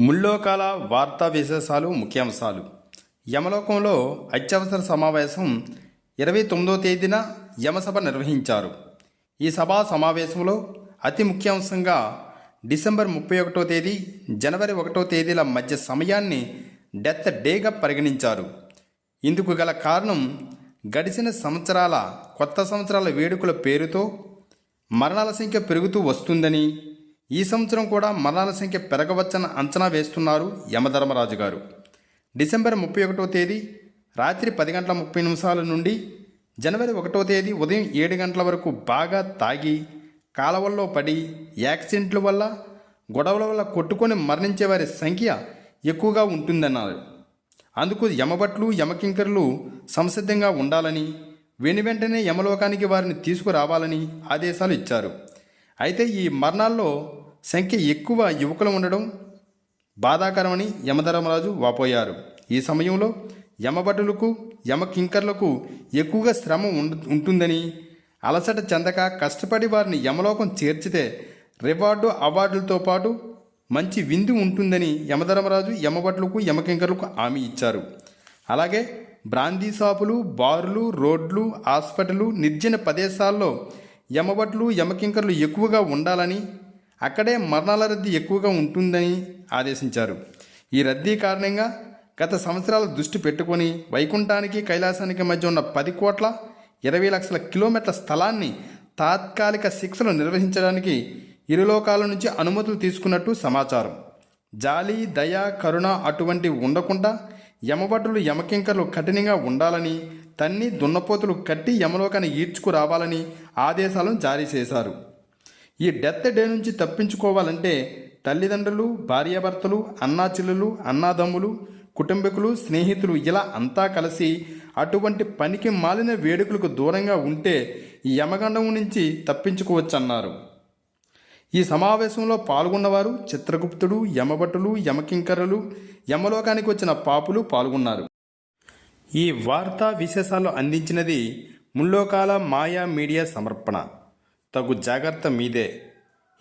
ముల్లోకాల వార్తా విశేషాలు ముఖ్యాంశాలు. యమలోకంలో అత్యవసర సమావేశం ఇరవై తొమ్మిదో తేదీన యమసభ నిర్వహించారు. ఈ సభా సమావేశంలో అతి ముఖ్యాంశంగా డిసెంబర్ ముప్పై ఒకటో తేదీ జనవరి ఒకటో తేదీల మధ్య సమయాన్ని డెత్ డేగా పరిగణించారు. ఇందుకు గల కారణం గడిచిన సంవత్సరాల కొత్త సంవత్సరాల వేడుకల పేరుతో మరణాల సంఖ్య పెరుగుతూ వస్తుందని ఈ సంవత్సరం కూడా మరణాల సంఖ్య పెరగవచ్చన్న అంచనా వేస్తున్నారు యమధర్మరాజు గారు. డిసెంబర్ ముప్పై ఒకటో తేదీ రాత్రి పది గంటల ముప్పై నిమిషాల నుండి జనవరి ఒకటో తేదీ ఉదయం ఏడు గంటల వరకు బాగా తాగి కాలవల్లో పడి యాక్సిడెంట్ల వల్ల గొడవల వల్ల కొట్టుకొని మరణించే వారి సంఖ్య ఎక్కువగా ఉంటుందన్నారు. అందుకు యమభట్లు యమకింకర్లు సంసిద్ధంగా ఉండాలని వెను వెంటనే యమలోకానికి వారిని తీసుకురావాలని ఆదేశాలు ఇచ్చారు. అయితే ఈ మరణాల్లో సంఖ్య ఎక్కువ యువకులు ఉండడం బాధాకరమని యమధర్మరాజు వాపోయారు. ఈ సమయంలో యమభటులకు యమకింకర్లకు ఎక్కువగా శ్రమ ఉంటుందని అలసట చెందక కష్టపడి వారిని యమలోకం చేర్చితే రివార్డు అవార్డులతో పాటు మంచి విందు ఉంటుందని యమధర్మరాజు యమభటులకు యమకింకర్లకు హామీ ఇచ్చారు. అలాగే బ్రాందీ షాపులు బారులు రోడ్లు హాస్పిటల్ నిర్జన ప్రదేశాల్లో యమభట్లు యమకింకర్లు ఎక్కువగా ఉండాలని అక్కడే మరణాల రద్దీ ఎక్కువగా ఉంటుందని ఆదేశించారు. ఈ రద్దీ కారణంగా గత సంవత్సరాల దృష్టి పెట్టుకొని వైకుంఠానికి కైలాసానికి మధ్య ఉన్న పది కోట్ల ఇరవై లక్షల కిలోమీటర్ల స్థలాన్ని తాత్కాలిక శిక్షలు నిర్వహించడానికి ఇరులోకాల నుంచి అనుమతులు తీసుకున్నట్టు సమాచారం. జాలి దయ కరుణ అటువంటి ఉండకుండా యమభటులు యమకింకర్లు కఠినంగా ఉండాలని తన్ని దున్నపోతులు కట్టి యమలోకాన్ని ఈడ్చుకురావాలని ఆదేశాలను జారీ చేశారు. ఈ డెత్ డే నుంచి తప్పించుకోవాలంటే తల్లిదండ్రులు భార్యాభర్తలు అన్నా చెల్లెలు అన్నాదమ్ములు కుటుంబీకులు స్నేహితులు ఇలా అంతా కలిసి అటువంటి పనికి మాలిన వేడుకలకు దూరంగా ఉంటే ఈ యమగండం నుంచి తప్పించుకోవచ్చన్నారు. ఈ సమావేశంలో పాల్గొన్నవారు చిత్రగుప్తుడు యమభటులు యమకింకరులు యమలోకానికి వచ్చిన పాపులు పాల్గొన్నారు. ఈ వార్తా విశేషాలు అందించినది ముల్లోకాల మాయా మీడియా సమర్పణ. తగు జాగ్రత్త మీదే.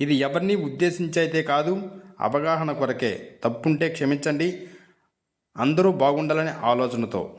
ఇది ఎవరిని ఉద్దేశించైతే కాదు అవగాహన కొరకే. తప్పుంటే క్షమించండి. అందరూ బాగుండాలనే ఆలోచనతో.